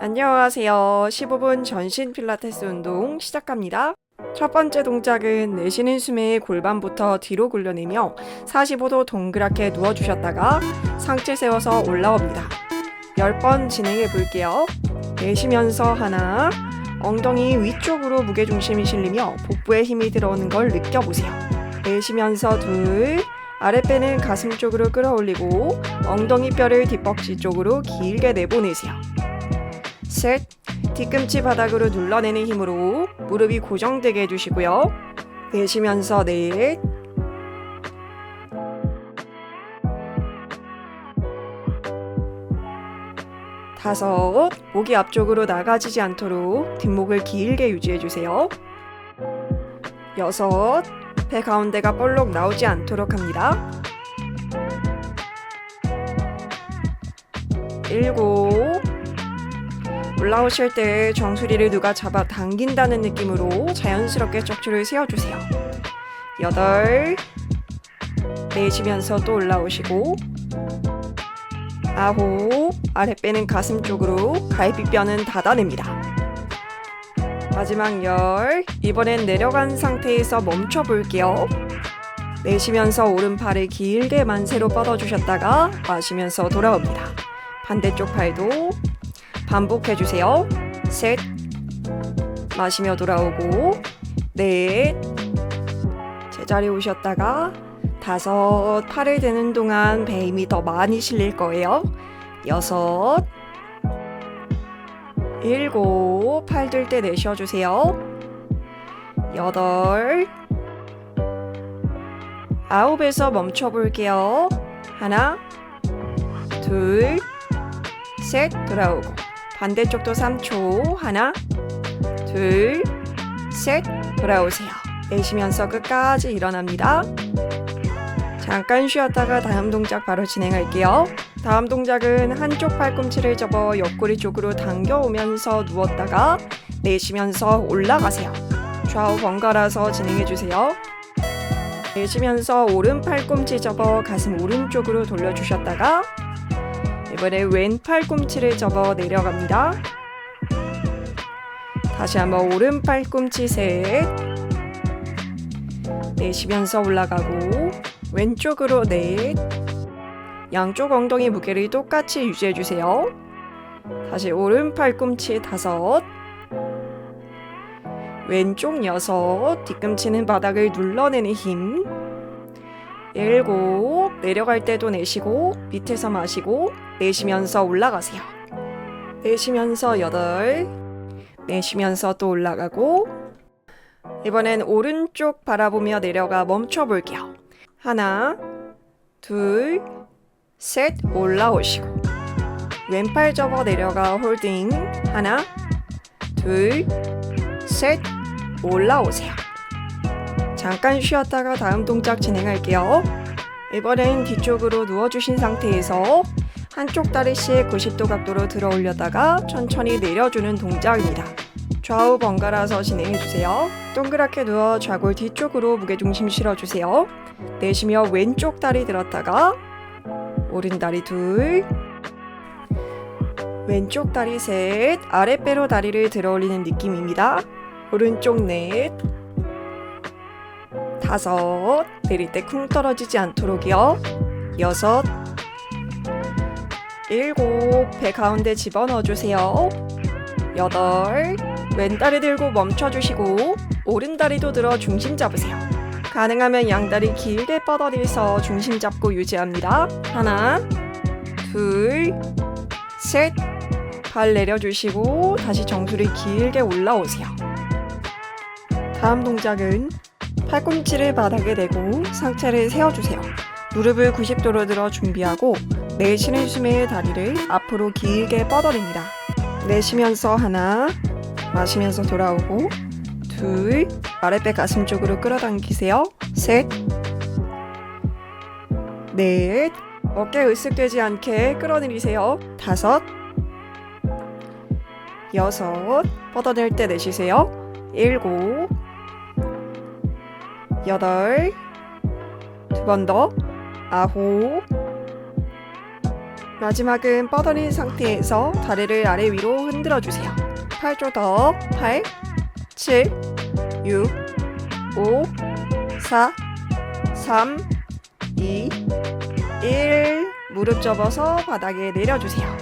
안녕하세요. 15분 전신 필라테스 운동 시작합니다. 첫 번째 동작은 내쉬는 숨에 골반부터 뒤로 굴려내며 45도 동그랗게 누워주셨다가 상체 세워서 올라옵니다. 10번 진행해 볼게요. 내쉬면서 하나, 엉덩이 위쪽으로 무게중심이 실리며 복부에 힘이 들어오는 걸 느껴보세요. 내쉬면서 둘, 아랫배는 가슴 쪽으로 끌어올리고 엉덩이 뼈를 뒷벅지 쪽으로 길게 내보내세요. 셋, 뒤꿈치 바닥으로 눌러내는 힘으로 무릎이 고정되게 해주시고요. 내쉬면서 넷, 다섯, 목이 앞쪽으로 나가지지 않도록 뒷목을 길게 유지해주세요. 여섯, 배 가운데가 볼록 나오지 않도록 합니다. 일곱, 올라오실 때 정수리를 누가 잡아 당긴다는 느낌으로 자연스럽게 척추를 세워주세요. 여덟, 내쉬면서 또 올라오시고 아홉, 아랫배는 가슴 쪽으로 갈비뼈는 닫아냅니다. 마지막 열, 이번엔 내려간 상태에서 멈춰 볼게요. 내쉬면서 오른팔을 길게 만세로 뻗어주셨다가 마시면서 돌아옵니다. 반대쪽 팔도 반복해 주세요. 셋, 마시며 돌아오고, 넷, 제자리 오셨다가 다섯, 팔을 대는 동안 배 힘이 더 많이 실릴 거예요. 여섯, 일곱, 팔 들 때 내쉬어 주세요. 여덟, 아홉에서 멈춰 볼게요. 하나, 둘, 셋, 돌아오고. 반대쪽도 3초. 하나, 둘, 셋, 돌아오세요. 내쉬면서 끝까지 일어납니다. 잠깐 쉬었다가 다음 동작 바로 진행할게요. 다음 동작은 한쪽 팔꿈치를 접어 옆구리 쪽으로 당겨오면서 누웠다가 내쉬면서 올라가세요. 좌우 번갈아서 진행해주세요. 내쉬면서 오른 팔꿈치 접어 가슴 오른쪽으로 돌려주셨다가 이번에 왼 팔 꿈치를 접어 내려갑니다. 다시 한번 오른 팔 꿈치 셋. 내쉬면서 올라가고 왼쪽으로 넷. 양쪽 엉덩이 무게를 똑같이 유지해 주세요. 다시 오른 팔 꿈치 다섯. 왼쪽 여섯. 뒤꿈치는 바닥을 눌러내는 힘 일곱 내려갈 때도 내쉬고 밑에서 마시고 내쉬면서 올라가세요. 내쉬면서 여덟 내쉬면서 또 올라가고 이번엔 오른쪽 바라보며 내려가 멈춰 볼게요. 하나, 둘, 셋 올라오시고 왼팔 접어 내려가 홀딩 하나, 둘, 셋 올라오세요. 잠깐 쉬었다가 다음 동작 진행할게요. 이번엔 뒤쪽으로 누워주신 상태에서 한쪽 다리씩 90도 각도로 들어 올렸다가 천천히 내려주는 동작입니다. 좌우 번갈아서 진행해주세요. 동그랗게 누워 좌골 뒤쪽으로 무게중심 실어주세요. 내쉬며 왼쪽 다리 들었다가 오른 다리 둘 왼쪽 다리 셋 아랫배로 다리를 들어 올리는 느낌입니다. 오른쪽 넷 다섯 내릴 때 쿵 떨어지지 않도록이요. 여섯 일곱 배 가운데 집어넣어 주세요. 여덟 왼다리 들고 멈춰 주시고 오른다리도 들어 중심 잡으세요. 가능하면 양다리 길게 뻗어내서 중심 잡고 유지합니다. 하나, 둘, 셋. 발 내려주시고 다시 정수리 길게 올라오세요. 다음 동작은 팔꿈치를 바닥에 대고 상체를 세워주세요. 무릎을 90도로 들어 준비하고 내쉬는 숨에 다리를 앞으로 길게 뻗어냅니다. 내쉬면서 하나, 마시면서 돌아오고 둘, 아랫배 가슴 쪽으로 끌어당기세요. 셋, 넷, 어깨 으쓱되지 않게 끌어내리세요. 다섯, 여섯, 뻗어낼 때 내쉬세요. 일곱, 여덟, 두 번 더, 아홉, 마지막은 뻗어린 상태에서 다리를 아래 위로 흔들어 주세요. 8조 더. 8, 7, 6, 5, 4, 3, 2, 1. 무릎 접어서 바닥에 내려주세요.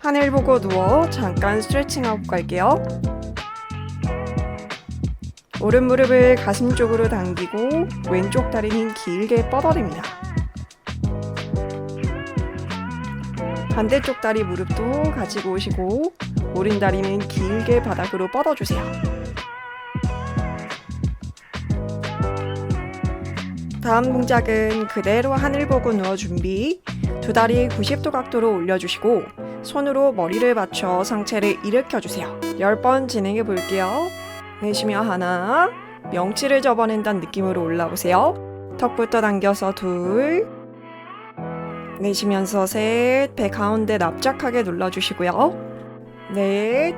하늘 보고 누워 잠깐 스트레칭하고 갈게요. 오른 무릎을 가슴 쪽으로 당기고 왼쪽 다리는 길게 뻗어냅니다. 반대쪽 다리 무릎도 가지고 오시고 오른 다리는 길게 바닥으로 뻗어주세요. 다음 동작은 그대로 하늘 보고 누워 준비. 두 다리 90도 각도로 올려주시고 손으로 머리를 받쳐 상체를 일으켜 주세요. 10번 진행해 볼게요. 내쉬며 하나, 명치를 접어낸다는 느낌으로 올라오세요. 턱부터 당겨서 둘, 내쉬면서 셋, 배 가운데 납작하게 눌러주시고요. 넷,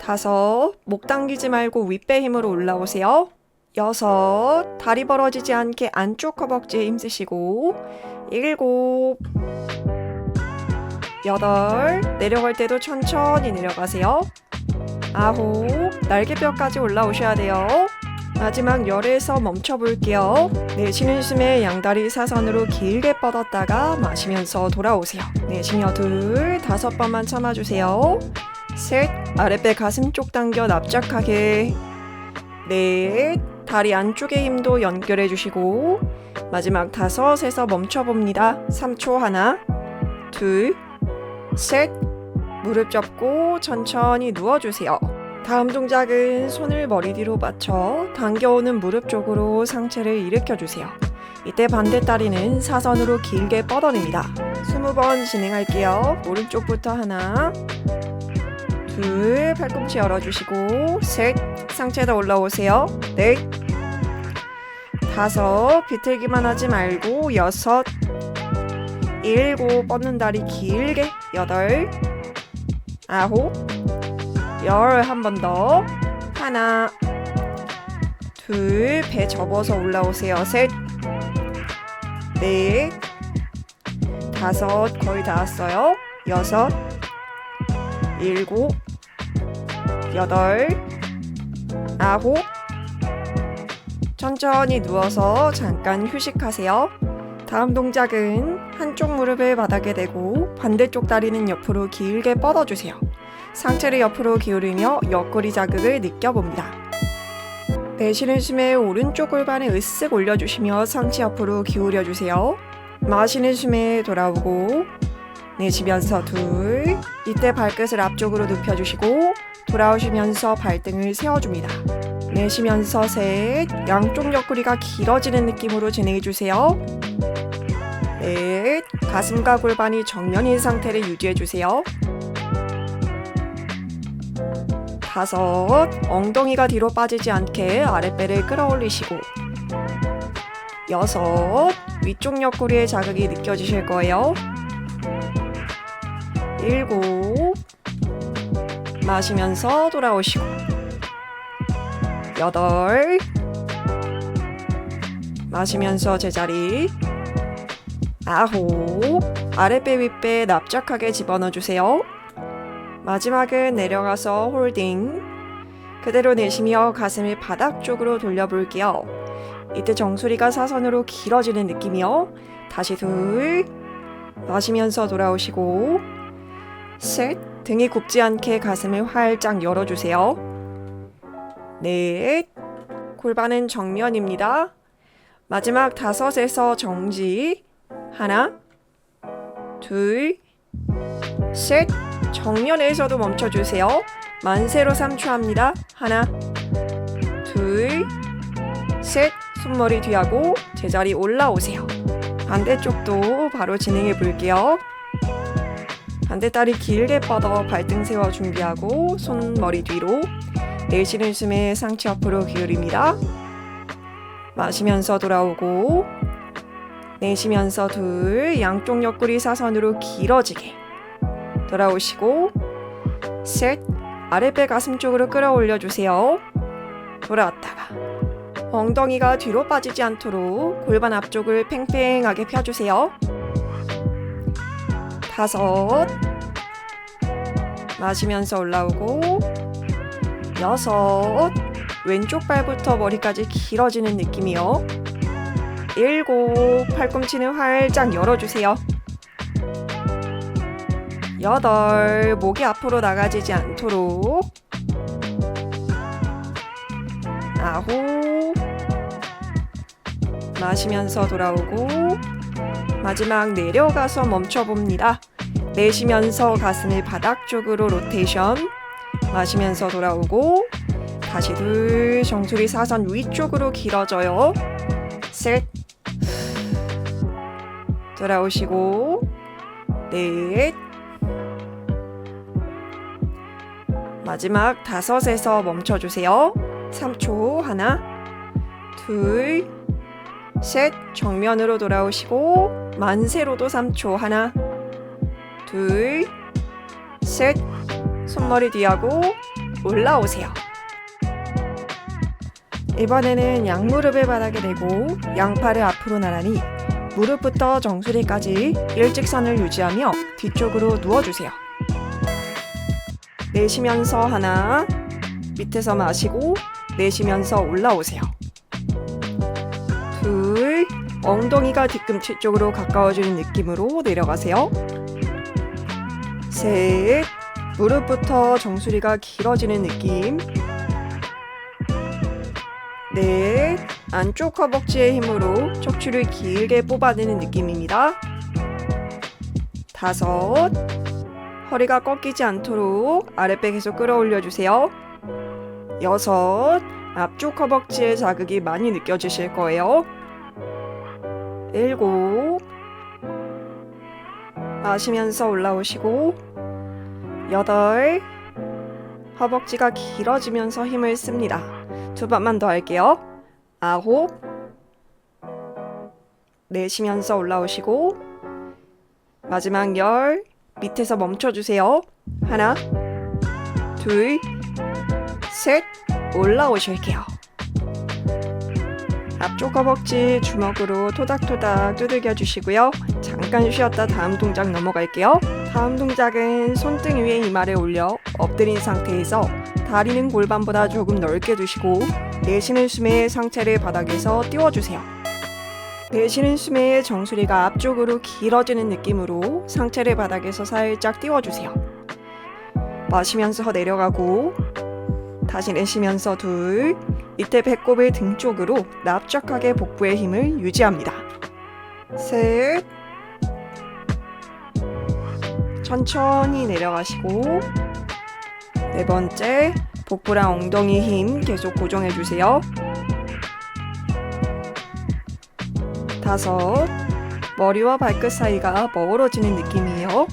다섯, 목 당기지 말고 윗배 힘으로 올라오세요. 여섯, 다리 벌어지지 않게 안쪽 허벅지에 힘 쓰시고, 일곱, 여덟, 내려갈 때도 천천히 내려가세요. 아홉, 날개뼈까지 올라오셔야 돼요. 마지막 열에서 멈춰 볼게요. 내쉬는 숨에 양다리 사선으로 길게 뻗었다가 마시면서 돌아오세요. 내쉬며 둘, 다섯 번만 참아주세요. 셋, 아랫배 가슴 쪽 당겨 납작하게. 넷, 다리 안쪽의 힘도 연결해 주시고. 마지막 다섯에서 멈춰 봅니다. 3초 하나, 둘, 셋, 무릎 접고 천천히 누워주세요. 다음 동작은 손을 머리 뒤로 받쳐 당겨오는 무릎 쪽으로 상체를 일으켜 주세요. 이때 반대 다리는 사선으로 길게 뻗어냅니다. 20번 진행할게요. 오른쪽부터 하나, 둘, 팔꿈치 열어주시고, 셋, 상체 더 올라오세요. 넷, 다섯, 비틀기만 하지 말고, 여섯, 일곱, 뻗는 다리 길게, 여덟, 아홉, 열 한 번 더. 하나, 둘, 배 접어서 올라오세요. 셋, 넷, 다섯, 거의 다 왔어요. 여섯, 일곱, 여덟, 아홉. 천천히 누워서 잠깐 휴식하세요. 다음 동작은 한쪽 무릎을 바닥에 대고 반대쪽 다리는 옆으로 길게 뻗어주세요. 상체를 옆으로 기울이며 옆구리 자극을 느껴봅니다. 내쉬는 숨에 오른쪽 골반을 으쓱 올려주시며 상체 옆으로 기울여주세요. 마시는 숨에 돌아오고 내쉬면서 둘 이때 발끝을 앞쪽으로 눕혀주시고 돌아오시면서 발등을 세워줍니다. 내쉬면서 셋 양쪽 옆구리가 길어지는 느낌으로 진행해주세요. 넷 가슴과 골반이 정면인 상태를 유지해주세요. 다섯, 엉덩이가 뒤로 빠지지 않게 아랫배를 끌어올리시고 여섯, 위쪽 옆구리에 자극이 느껴지실 거예요. 일곱, 마시면서 돌아오시고 여덟, 마시면서 제자리 아홉, 아랫배 윗배 납작하게 집어넣어 주세요. 마지막은 내려가서 홀딩. 그대로 내쉬며 가슴을 바닥 쪽으로 돌려볼게요. 이때 정수리가 사선으로 길어지는 느낌이요. 다시 둘. 마시면서 돌아오시고. 셋. 등이 굽지 않게 가슴을 활짝 열어주세요. 넷. 골반은 정면입니다. 마지막 다섯에서 정지. 하나. 둘. 셋. 정면에서도 멈춰주세요. 만세로 3초 합니다. 하나, 둘, 셋, 손머리 뒤하고 제자리 올라오세요. 반대쪽도 바로 진행해 볼게요. 반대다리 길게 뻗어 발등 세워 준비하고 손머리 뒤로 내쉬는 숨에 상체 앞으로 기울입니다. 마시면서 돌아오고 내쉬면서 둘 양쪽 옆구리 사선으로 길어지게 돌아오시고 셋 아랫배 가슴 쪽으로 끌어올려 주세요. 돌아왔다가 엉덩이가 뒤로 빠지지 않도록 골반 앞쪽을 팽팽하게 펴주세요. 다섯. 마시면서 올라오고. 여섯. 왼쪽 발부터 머리까지 길어지는 느낌이요. 일곱. 팔꿈치는 활짝 열어주세요. 여덟. 목이 앞으로 나가지지 않도록. 아홉. 마시면서 돌아오고. 마지막 내려가서 멈춰봅니다. 내쉬면서 가슴을 바닥 쪽으로 로테이션. 마시면서 돌아오고. 다시 둘. 정수리 사선 위쪽으로 길어져요. 셋. 돌아오시고. 넷. 마지막 다섯에서 멈춰주세요. 3초. 하나. 둘. 셋. 정면으로 돌아오시고. 만세로도 3초. 하나. 둘. 셋. 손머리 뒤하고 올라오세요. 이번에는 양무릎을 바닥에 대고 양팔을 앞으로 나란히 무릎부터 정수리까지 일직선을 유지하며 뒤쪽으로 누워주세요. 내쉬면서 하나, 밑에서 마시고 내쉬면서 올라오세요. 둘, 엉덩이가 뒤꿈치 쪽으로 가까워지는 느낌으로 내려가세요. 셋, 무릎부터 정수리가 길어지는 느낌. 넷, 안쪽 허벅지의 힘으로 척추를 길게 뽑아내는 느낌입니다. 다섯, 허리가 꺾이지 않도록 아랫배 계속 끌어올려 주세요. 여섯, 앞쪽 허벅지에 자극이 많이 느껴지실 거예요. 일곱, 마시면서 올라오시고, 여덟, 허벅지가 길어지면서 힘을 씁니다. 두 번만 더 할게요. 아홉, 내쉬면서 올라오시고, 마지막 열, 밑에서 멈춰주세요. 하나, 둘, 셋, 올라오실게요. 앞쪽 허벅지 주먹으로 토닥토닥 두들겨 주시고요. 잠깐 쉬었다 다음 동작 넘어갈게요. 다음 동작은 손등 위에 이마를 올려 엎드린 상태에서 다리는 골반보다 조금 넓게 두시고 내쉬는 숨에 상체를 바닥에서 띄워주세요. 내쉬는 숨에 정수리가 앞쪽으로 길어지는 느낌으로 상체를 바닥에서 살짝 띄워주세요. 마시면서 내려가고 다시 내쉬면서 둘 밑에 배꼽을 등 쪽으로 납작하게 복부의 힘을 유지합니다. 셋 천천히 내려가시고 네 번째 복부랑 엉덩이 힘 계속 고정해 주세요. 다섯 머리와 발끝 사이가 멀어지는 느낌이에요.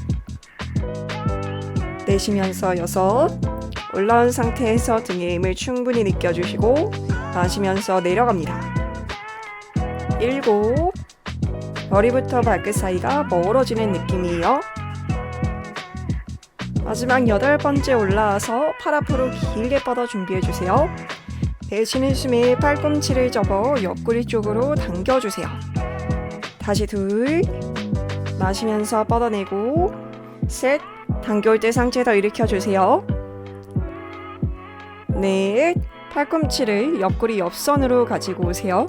내쉬면서 여섯 올라온 상태에서 등의 힘을 충분히 느껴주시고 마시면서 내려갑니다. 일곱 머리부터 발끝 사이가 멀어지는 느낌이에요. 마지막 여덟 번째 올라와서 팔 앞으로 길게 뻗어 준비해 주세요. 내쉬는 숨에 팔꿈치를 접어 옆구리 쪽으로 당겨주세요. 다시 둘 마시면서 뻗어내고 셋 당겨올 때 상체 더 일으켜 주세요. 넷 팔꿈치를 옆구리 옆선으로 가지고 오세요.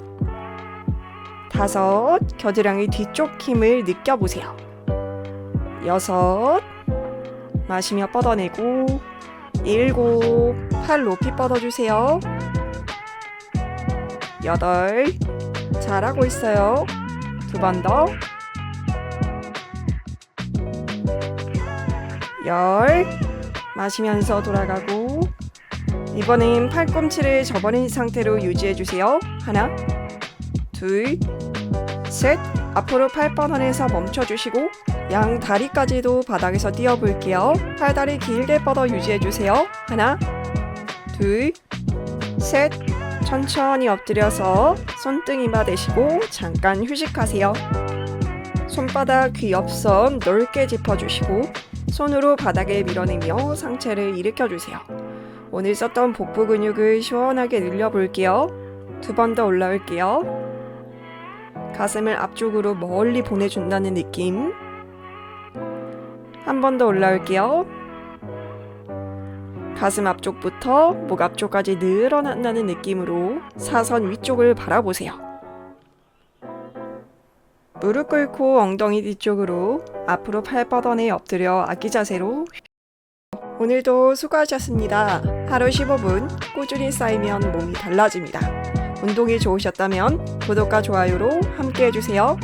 다섯 겨드랑이 뒤쪽 힘을 느껴보세요. 여섯 마시며 뻗어내고 일곱 팔 높이 뻗어주세요. 여덟 잘하고 있어요. 두 번 더. 열 마시면서 돌아가고 이번엔 팔꿈치를 접어낸 상태로 유지해 주세요. 하나, 둘, 셋. 앞으로 팔 뻗어내서 멈춰 주시고 양 다리까지도 바닥에서 띄워 볼게요. 팔다리 길게 뻗어 유지해 주세요. 하나, 둘, 셋. 천천히 엎드려서 손등 이마 대시고 잠깐 휴식하세요. 손바닥 귀 옆선 넓게 짚어주시고 손으로 바닥을 밀어내며 상체를 일으켜 주세요. 오늘 썼던 복부 근육을 시원하게 늘려볼게요. 두 번 더 올라올게요. 가슴을 앞쪽으로 멀리 보내준다는 느낌. 한 번 더 올라올게요. 가슴 앞쪽부터 목 앞쪽까지 늘어난다는 느낌으로 사선 위쪽을 바라보세요. 무릎 꿇고 엉덩이 뒤쪽으로 앞으로 팔 뻗어내 엎드려 아기 자세로 오늘도 수고하셨습니다. 하루 15분 꾸준히 쌓이면 몸이 달라집니다. 운동이 좋으셨다면 구독과 좋아요로 함께 해주세요.